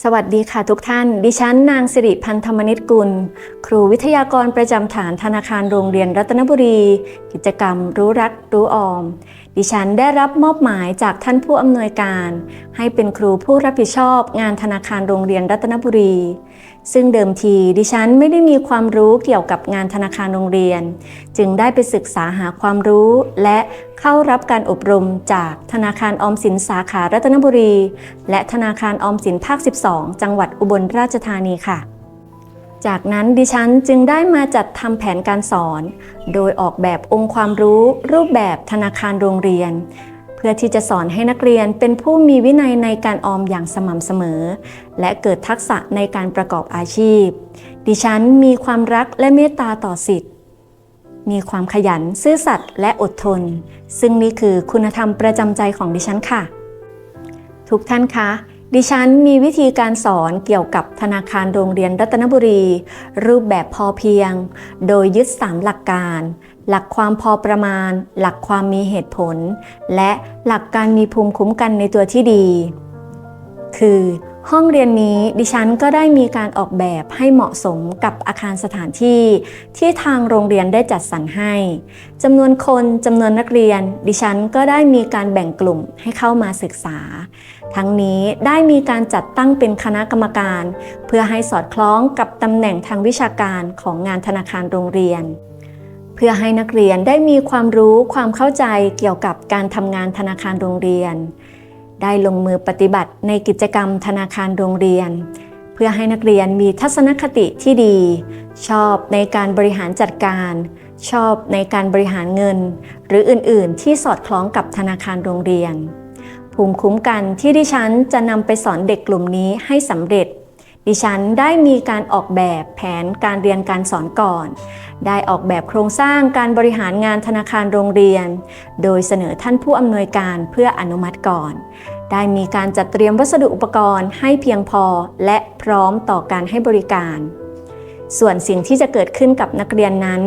สวัสดีค่ะทุกท่าน ดิฉันนางสิริพันธรรมนิตกุล ครูวิทยากรประจำฐานธนาคารโรงเรียนรัตนบุรี กิจกรรมรู้รักรู้ออม ดิฉันได้รับมอบหมายจากท่านผู้อำนวยการ ให้เป็นครูผู้รับผิดชอบงานธนาคารโรงเรียนรัตนบุรีซึ่งเดิมทีดิฉันไม่ได้มีความรู้เกี่ยวกับงานธนาคารโรงเรียน จึงได้ไปศึกษาหาความรู้ และเข้ารับการอบรมจากธนาคารออมสินสาขารัตนบุรี และธนาคารออมสินภาค 12 จังหวัดอุบลราชธานีค่ะ จากนั้นดิฉันจึงได้มาจัดทำแผนการสอน โดยออกแบบองค์ความรู้ รูปแบบธนาคารโรงเรียน พื่อที่จะสอนให้นักเรียนเป็นผู้มีวินัยในการออมอย่างสม่ำเสมอ และเกิดทักษะในการประกอบอาชีพ ดิฉันมีความรักและเมตตาต่อสิทธิ์ มีความขยันซื่อสัตย์และอดทน ซึ่งนี่คือคุณธรรมประจำใจของดิฉันค่ะ ทุกท่านคะดิฉันมีวิธีการสอนเกี่ยวกับธนาคารโรงเรียนรัตนบุรี รูปแบบพอเพียง โดยยึด 3 หลักการ หลักความพอประมาณ หลักความมีเหตุผล และหลักการมีภูมิคุ้มกันในตัวที่ดี คือห้องเรียนนี้ดิฉันก็ได้มีการออกแบบให้เหมาะสมกับอาคารสถานที่ ที่ทางโรงเรียนได้จัดสรรให้จำนวนคนจำนวนนักเรียน ดิฉันก็ได้มีการแบ่งกลุ่มให้เข้ามาศึกษา ทั้งนี้ได้มีการจัดตั้งเป็นคณะกรรมการ เพื่อให้สอดคล้องกับตำแหน่งทางวิชาการของงานธนาคารโรงเรียน พื่อให้นักเรียนได้มีความรู้ความเข้าใจเกี่ยวกับการทำงานธนาคารโรงเรียน ได้ลงมือปฏิบัติในกิจกรรมธนาคารโรงเรียน เพื่อให้นักเรียนมีทัศนคติที่ดี ชอบในการบริหารจัดการ ชอบในการบริหารเงิน หรืออื่นๆ ที่สอดคล้องกับธนาคารโรงเรียน ภูมิคุ้มกันที่ดิฉันจะนำไปสอนเด็กกลุ่มนี้ให้สำเร็จดิฉันได้มีการออกแบบแผนการเรียนการสอนก่อน ได้ออกแบบโครงสร้างการบริหารงานธนาคารโรงเรียน โดยเสนอท่านผู้อำนวยการเพื่ออนุมัติก่อน ได้มีการจัดเตรียมวัสดุอุปกรณ์ให้เพียงพอและพร้อมต่อการให้บริการ ส่วนสิ่งที่จะเกิดขึ้นกับนักเรียนนั้น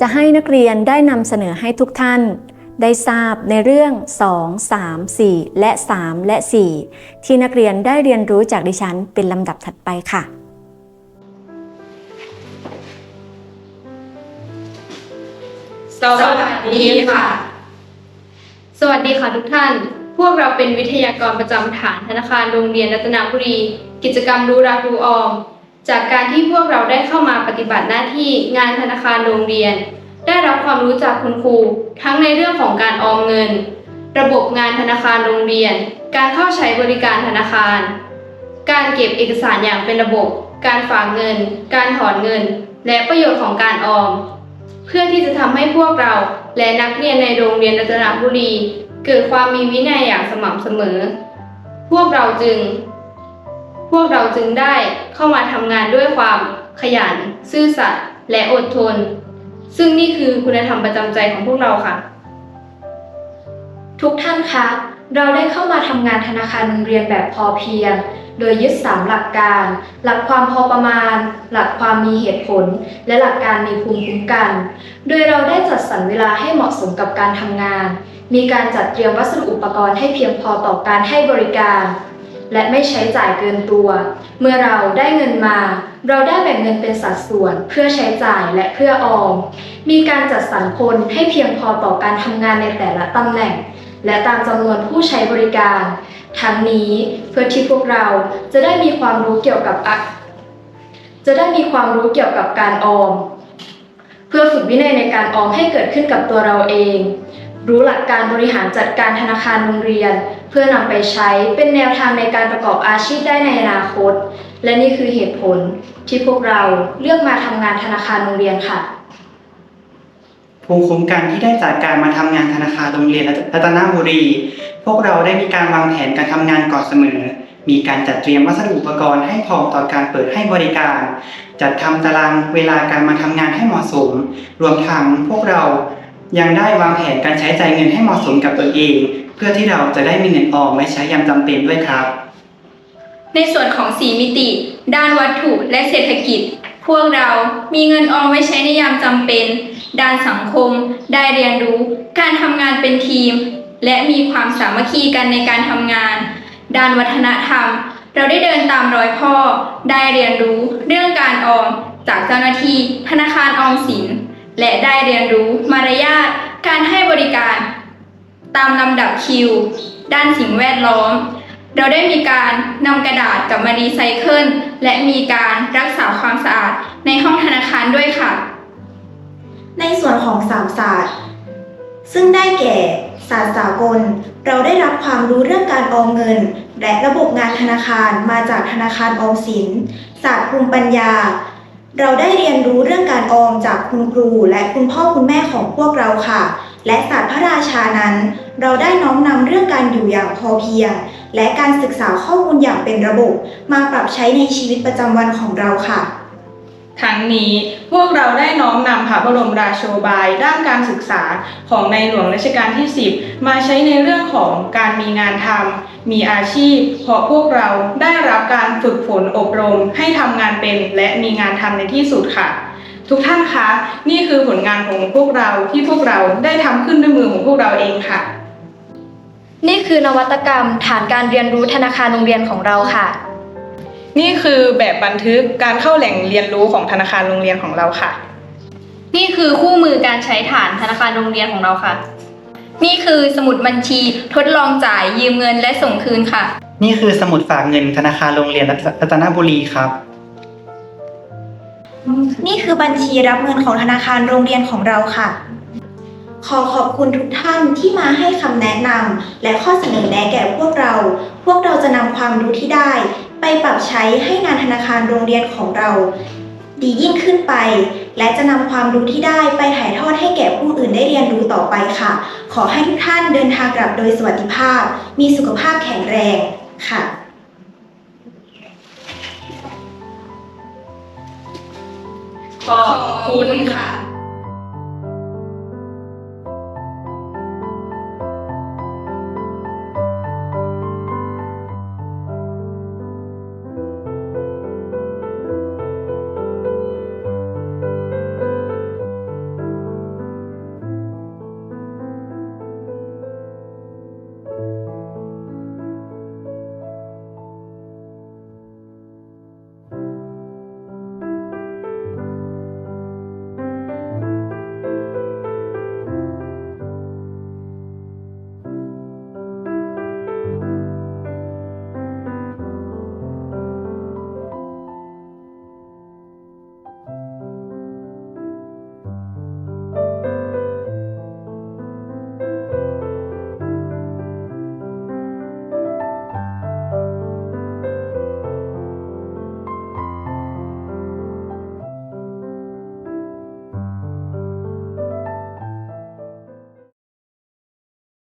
จะให้นักเรียนได้นำเสนอให้ทุกท่าน ได้ทราบในเรื่อง 2 3 4 และ 3 และ 4 ที่นักเรียนได้เรียนรู้จากดิฉันเป็นลำดับถัดไปค่ะ สวัสดีค่ะ สวัสดีค่ะทุกท่าน พวกเราเป็นวิทยากรประจำฐานธนาคารโรงเรียนรัตนบุรี กิจกรรมรู้รักรู้ออม จากการที่พวกเราได้เข้ามาปฏิบัติหน้าที่งานธนาคารโรงเรียน ได้รับความรู้จากคุณครู ทั้งในเรื่องของการออมเงิน ระบบงานธนาคารโรงเรียน การเข้าใช้บริการธนาคาร การเก็บเอกสารอย่างเป็นระบบ การฝากเงิน การถอนเงิน และประโยชน์ของการออม เพื่อที่จะทำให้พวกเราและนักเรียนในโรงเรียนรัตนบุรี เกิดความมีวินัยอย่างสม่ำเสมอ พวกเราจึง พวกเราจึงได้เข้ามาทำงานด้วยความขยัน ซื่อสัตย์และอดทน ซึ่งนี่คือคุณธรรมประจำใจของพวกเราค่ะ ทุกท่านคะ เราได้เข้ามาทำงานธนาคารโรงเรียนแบบพอเพียง โดยยึด 3 หลักการ หลักความพอประมาณ หลักความมีเหตุผล และหลักการมีภูมิคุ้มกัน โดยเราได้จัดสรรเวลาให้เหมาะสมกับการทำงาน มีการจัดเตรียมวัสดุอุปกรณ์ให้เพียงพอต่อการให้บริการ และไม่ใช้จ่ายเกินตัว เมื่อเราได้เงินมา เราได้แบ่งเงินเป็นสัดส่วน เพื่อใช้จ่ายและเพื่อออม มีการจัดสรรคนให้เพียงพอต่อการทำงานในแต่ละตำแหน่ง และตามจำนวนผู้ใช้บริการ ทั้งนี้เพื่อที่พวกเราจะได้มีความรู้เกี่ยวกับจะได้มีความรู้เกี่ยวกับการออม เพื่อฝึกวินัยในการออมให้เกิดขึ้นกับตัวเราเอง รู้หลักการบริหารจัดการธนาคารโรงเรียน เพื่อนำไปใช้เป็นแนวทางในการประกอบอาชีพได้ในอนาคต และนี่คือเหตุผลที่พวกเราเลือกมาทำงานธนาคารโรงเรียนค่ะ ภูมิคุ้มกันที่ได้จากการมาทำงานธนาคารโรงเรียนรัตนบุรี พวกเราได้มีการวางแผนการทำงานก่อนเสมอ มีการจัดเตรียมวัสดุอุปกรณ์ให้พร้อมต่อการเปิดให้บริการ จัดทำตารางเวลาการมาทำงานให้เหมาะสม รวมทั้งพวกเรายังได้วางแผนการใช้จ่ายเงินให้เหมาะสมกับตัวเอง เพื่อที่เราจะได้มีเงินออมไว้ใช้ยามจำเป็นด้วยครับ ในส่วนของ 4 มิติ ด้านวัตถุและเศรษฐกิจ พวกเรามีเงินออมไว้ใช้ในยามจำเป็น ด้านสังคม ได้เรียนรู้ การทำงานเป็นทีม และมีความสามัคคีกันในการทำงาน ด้านวัฒนธรรม เราได้เดินตามรอยพ่อ ได้เรียนรู้ เรื่องการออม จากเจ้าหน้าที่ธนาคารออมสิน และได้เรียนรู้มารยาทการให้บริการ ตามลำดับคิว ด้านสิ่งแวดล้อมเราได้มีการนำกระดาษกลับมารีไซเคิลและมีการรักษาความสะอาดในห้องธนาคารด้วยค่ะ ในส่วนของสามศาสตร์ ซึ่งได้แก่ศาสตร์สากล เราได้รับความรู้เรื่องการออมเงิน และระบบงานธนาคารมาจากธนาคารออมสิน ศาสตร์ภูมิปัญญา เราได้เรียนรู้เรื่องการออมจากคุณครู และคุณพ่อคุณแม่ของพวกเราค่ะ และศาสตร์พระราชานั้น เราได้น้อมนำเรื่องการอยู่อย่างพอเพียง และการศึกษาข้อมูลอย่างเป็นระบบ มาปรับใช้ในชีวิตประจำวันของเราค่ะ ทั้งนี้พวกเราได้น้อมนำพระบรมราโชบายด้านการศึกษาของในหลวงรัชกาลที่ 10 มาใช้ในเรื่องของการมีงานทำมีอาชีพ เพราะพวกเราได้รับการฝึกฝนอบรมให้ทำงานเป็นและมีงานทำในที่สุดค่ะ ทุกท่านคะนี่คือผลงานของพวกเราที่พวกเราได้ทำขึ้นด้วยมือของพวกเราเองค่ะ นี่คือนวัตกรรมฐานการเรียนรู้ธนาคารโรงเรียนของเราค่ะ นี่คือแบบบันทึกการเข้าแหล่งเรียนรู้ของธนาคารโรงเรียนของเราค่ะ นี่คือคู่มือการใช้ฐานธนาคารโรงเรียนของเราค่ะ นี่คือสมุดบัญชีทดลองจ่ายยืมเงินและส่งคืนค่ะ นี่คือสมุดฝากเงินธนาคารโรงเรียนรัตนบุรีครับ นี่คือบัญชีรับเงินของธนาคารโรงเรียนของเราค่ะ ขอขอบคุณทุกท่านที่มาให้คำแนะนำและข้อเสนอแนะแก่พวกเรา พวกเราจะนำความรู้ที่ได้ ไปปรับใช้ให้งานธนาคารโรงเรียนของเรา ดียิ่งขึ้นไป และจะนำความรู้ที่ได้ไปถ่ายทอดให้แก่ผู้อื่นได้เรียนรู้ต่อไปค่ะ ขอให้ทุกท่านเดินทางกลับโดยสวัสดิภาพ มีสุขภาพแข็งแรงค่ะขอบคุณค่ะ